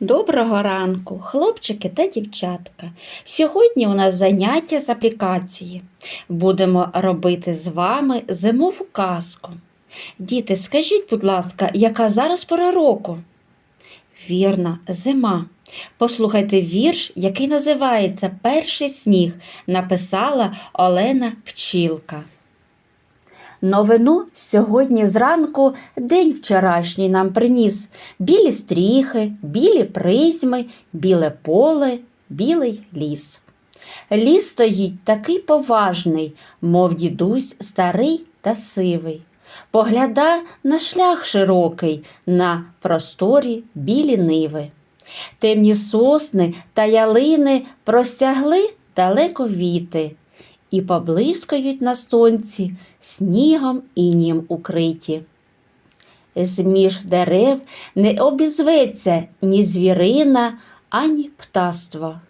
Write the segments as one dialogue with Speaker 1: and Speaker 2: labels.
Speaker 1: Доброго ранку, хлопчики та дівчатка. Сьогодні у нас заняття з аплікації. Будемо робити з вами зимову казку. Діти, скажіть, будь ласка, яка зараз пора року? Вірно, зима. Послухайте вірш, який називається Перший сніг, написала Олена Пчілка. Новину сьогодні зранку день вчорашній нам приніс білі стріхи, білі призьми, біле поле, білий ліс. Ліс стоїть такий поважний, мов дідусь старий та сивий. Погляда на шлях широкий, на просторі білі ниви. Темні сосни та ялини простягли далеко віти і поблискають на сонці снігом інієм укриті. Зміж дерев не обізветься ні звірина, ані птаство.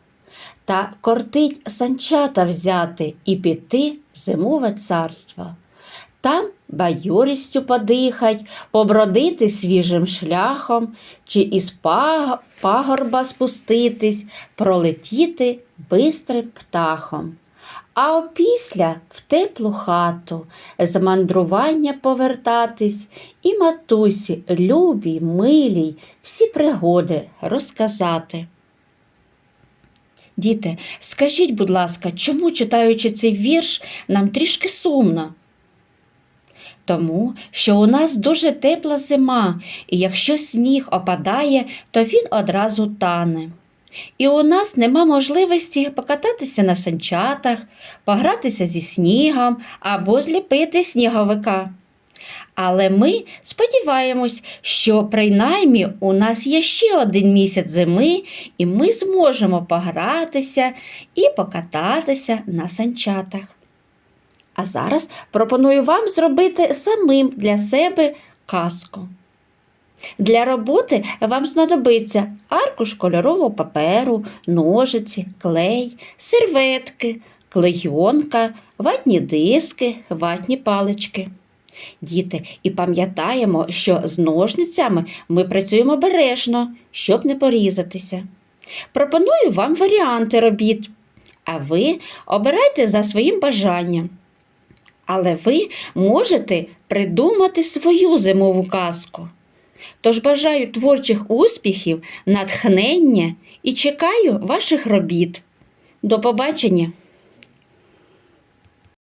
Speaker 1: Та кортить санчата взяти і піти в зимове царство. Там бадьорістю подихать, побродити свіжим шляхом, чи із пагорба спуститись, пролетіти бистрим птахом. А опісля в теплу хату з мандрування повертатись і матусі, любій, милій, всі пригоди розказати. Діти, скажіть, будь ласка, чому, читаючи цей вірш, нам трішки сумно? Тому що у нас дуже тепла зима, і якщо сніг опадає, то він одразу тане. І у нас нема можливості покататися на санчатах, погратися зі снігом або зліпити сніговика. Але ми сподіваємось, що принаймні у нас є ще один місяць зими, і ми зможемо погратися і покататися на санчатах. А зараз пропоную вам зробити самим для себе казку. Для роботи вам знадобиться аркуш кольорового паперу, ножиці, клей, серветки, клейонка, ватні диски, ватні палички. Діти, і пам'ятаємо, що з ножницями ми працюємо бережно, щоб не порізатися. Пропоную вам варіанти робіт, а ви обирайте за своїм бажанням. Але ви можете придумати свою зимову казку. Тож бажаю творчих успіхів, натхнення і чекаю ваших робіт. До побачення!